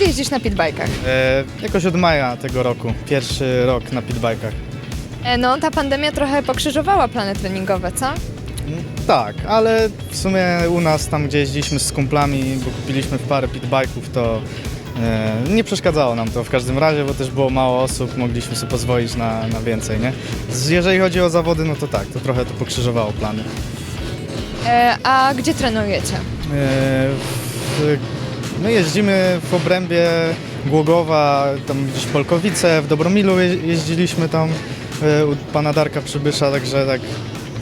jeździsz na pitbajkach? E, jakoś od maja tego roku, pierwszy rok na pitbajkach. E, No, ta pandemia trochę pokrzyżowała plany treningowe, co? Mm, Tak, ale w sumie u nas tam, gdzie jeździliśmy z kumplami, bo kupiliśmy w parę pitbajków, to e, nie przeszkadzało nam to w każdym razie, bo też było mało osób, mogliśmy sobie pozwolić na, na więcej, nie? Z, jeżeli chodzi o zawody, no to tak, to trochę to pokrzyżowało plany. E, A gdzie trenujecie? E, w, my jeździmy w obrębie Głogowa, tam gdzieś Polkowice, w Dobromilu je, jeździliśmy tam e, u pana Darka Przybysza, także tak,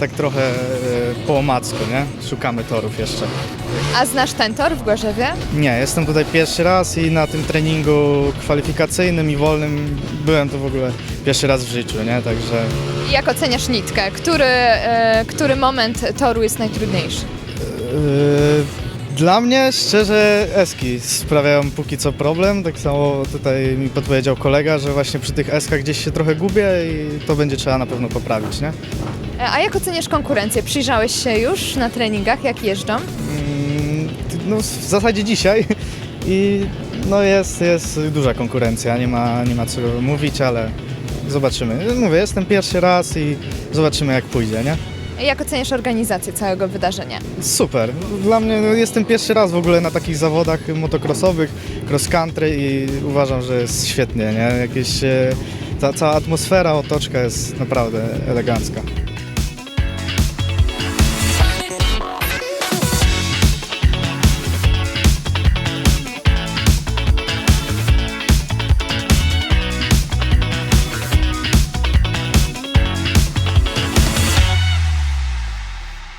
tak trochę e, po omacku, nie? Szukamy torów jeszcze. A znasz ten tor w Gorzewie? Nie, jestem tutaj pierwszy raz i na tym treningu kwalifikacyjnym i wolnym byłem to w ogóle pierwszy raz w życiu, nie? Także I Jak oceniasz nitkę? Który, e, który moment toru jest najtrudniejszy? Yy, Dla mnie szczerze eski sprawiają póki co problem. Tak samo tutaj mi podpowiedział kolega, że właśnie przy tych eskach gdzieś się trochę gubię i to będzie trzeba na pewno poprawić, nie? E, A jak oceniasz konkurencję? Przyjrzałeś się już na treningach, jak jeżdżą? Mm, No w zasadzie dzisiaj i no jest, jest duża konkurencja, nie ma, nie ma co mówić, ale zobaczymy. Mówię, jestem pierwszy raz i zobaczymy jak pójdzie, nie? Jak oceniasz organizację całego wydarzenia? Super. Dla mnie no, jestem pierwszy raz w ogóle na takich zawodach motocrossowych, cross country i uważam, że jest świetnie, nie? Jakieś, e, ta cała atmosfera, otoczka jest naprawdę elegancka.